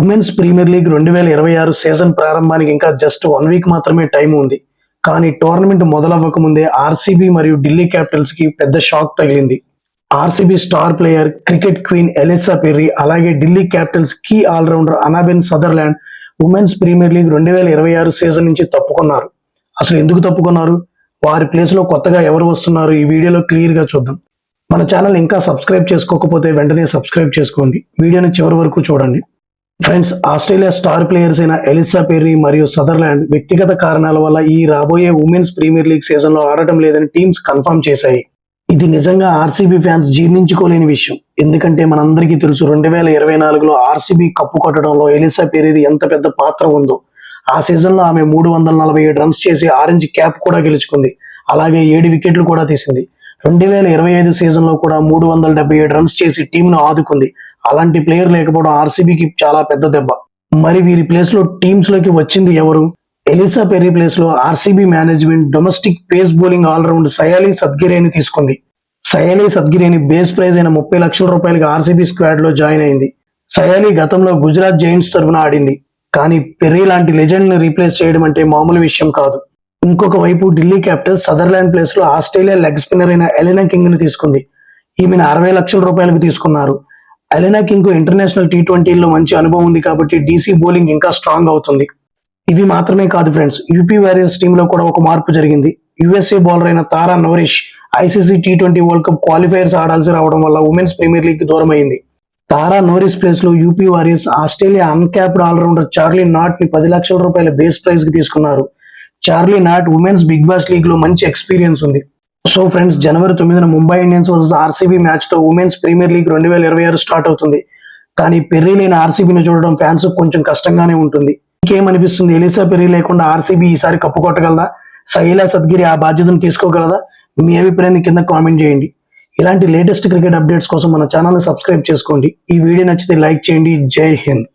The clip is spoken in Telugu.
ఉమెన్స్ ప్రీమియర్ లీగ్ రెండు వేల ఇరవై ఆరు సీజన్ ప్రారంభానికి ఇంకా జస్ట్ వన్ వీక్ మాత్రమే టైం ఉంది. కానీ టోర్నమెంట్ మొదలవ్వక ముందే ఆర్సీబీ మరియు ఢిల్లీ క్యాపిటల్స్కి పెద్ద షాక్ తగిలింది. RCB star player cricket queen Ellyse Perry అలాగే Delhi Capitals key all rounder Annabel Sutherland women's premier league రెండు వేల ఇరవై ఆరు సీజన్ నుంచి తప్పుకున్నారు. అసలు ఎందుకు తప్పుకున్నారు? వారి ప్లేస్లో కొత్తగా ఎవరు వస్తున్నారు? ఈ వీడియోలో క్లియర్గా చూద్దాం. మన ఛానల్ ఇంకా సబ్స్క్రైబ్ చేసుకోకపోతే వెంటనే సబ్స్క్రైబ్ చేసుకోండి. వీడియోని చివరి వరకు చూడండి. ఫ్రెండ్స్ ఆస్ట్రేలియా స్టార్ ప్లేయర్స్ అయిన ఎలిసా పెర్రీ మరియు సదర్లాండ్ వ్యక్తిగత కారణాల వల్ల ఈ రాబోయే ఉమెన్స్ ప్రీమియర్ లీగ్ సీజన్లో ఆడటం లేదని టీమ్స్ కన్ఫర్మ్ చేశాయి. ఇది నిజంగా ఆర్సీబీ ఫ్యాన్స్ జీర్ణించుకోలేని విషయం. ఎందుకంటే మనందరికీ తెలుసు రెండు వేల ఇరవై నాలుగులో ఆర్సీబీ కప్పు కొట్టడంలో ఎలిసా పెరీది ఎంత పెద్ద పాత్ర ఉందో. ఆ సీజన్లో ఆమె మూడు వందల నలభై ఏడు రన్స్ చేసి ఆరెంజ్ క్యాప్ కూడా గెలుచుకుంది. అలాగే ఏడు వికెట్లు కూడా తీసింది. రెండు వేల ఇరవై ఐదు సీజన్లో కూడా మూడు వందల డెబ్బై ఏడు రన్స్ చేసి టీంను ఆదుకుంది. అలాంటి ప్లేయర్ లేకపోవడం ఆర్సీబీకి చాలా పెద్ద దెబ్బ. మరి వీరి ప్లేస్లో టీమ్స్లోకి వచ్చింది ఎవరు? ఎలిసా పెర్రీ ప్లేస్లో RCB management domestic pace bowling all round Sayali Satghare తీసుకుంది. సయాలి సద్గిరేని బేస్ ప్రైజ్ అయిన ముప్పై లక్షల రూపాయలకి ఆర్సీబీ స్క్వాడ్లో జాయిన్ అయింది. సయాలి గతంలో గుజరాత్ జైంట్స్ తరఫున ఆడింది. కానీ పెర్రీ లాంటి లెజెండ్ని రీప్లేస్ చేయడం అంటే మామూలు విషయం కాదు. ఇంకొక వైపు ఢిల్లీ క్యాపిటల్స్ సదర్లాండ్ ప్లేస్లో ఆస్ట్రేలియా లెగ్ స్పిన్నర్ అయిన ఎలెనా కింగ్ని తీసుకుంది. ఈమెను అరవై లక్షల రూపాయలకు తీసుకున్నారు. ఎలెనా కింగ్ ఇంటర్నేషనల్ టీ ట్వంటీలో మంచి అనుభవం ఉంది కాబట్టి డీసీ బౌలింగ్ ఇంకా స్ట్రాంగ్ అవుతుంది. ఇవి మాత్రమే కాదు ఫ్రెండ్స్ యూపీ వారియర్స్ టీంలో కూడా ఒక మార్పు జరిగింది. యుఎస్ఏ బౌలర్ అయిన Tara Norris ICC T twenty world cup qualifiers ఆడాల్సి రావడం వల్ల ఉమెన్స్ ప్రీమియర్ లీగ్ దూరం అయింది తారా నోరిస్ ప్లేస్లో UP Warriors Australia uncapped all rounder Charlie నాట్ని పది లక్షల రూపాయల బేస్ ప్రైజ్కి తీసుకున్నారు. Charlie Knott women's big bash లీగ్లో మంచి ఎక్స్పీరియన్స్ ఉంది. సో ఫ్రెండ్స్ జనవరి తొమ్మిదిన ముంబై ఇండియన్స్ వర్సెస్ ఆర్సీబీ మ్యాచ్తో ఉమెన్స్ ప్రీమియర్ లీగ్ రెండు వేల ఇరవై ఆరు స్టార్ట్ అవుతుంది. కానీ పెర్రీ లేని ఆర్సీబీని చూడడం ఫ్యాన్స్ కొంచెం కష్టంగానే ఉంటుంది. ఇంకేమనిపిస్తుంది? ఎలిసా పెర్రీ లేకుండా ఆర్సీబీ ఈసారి కప్పుకొట్టగలదా శైలా సైలా సద్గిరి ఆ బాధ్యతను తీసుకోగలదా? మీ అభిప్రాయాన్ని కింద కామెంట్ చేయండి. ఇలాంటి లేటెస్ట్ క్రికెట్ అప్డేట్స్ కోసం మన ఛానల్ని సబ్స్క్రైబ్ చేసుకోండి. ఈ వీడియో నచ్చితే లైక్ చేయండి. జై హింద్.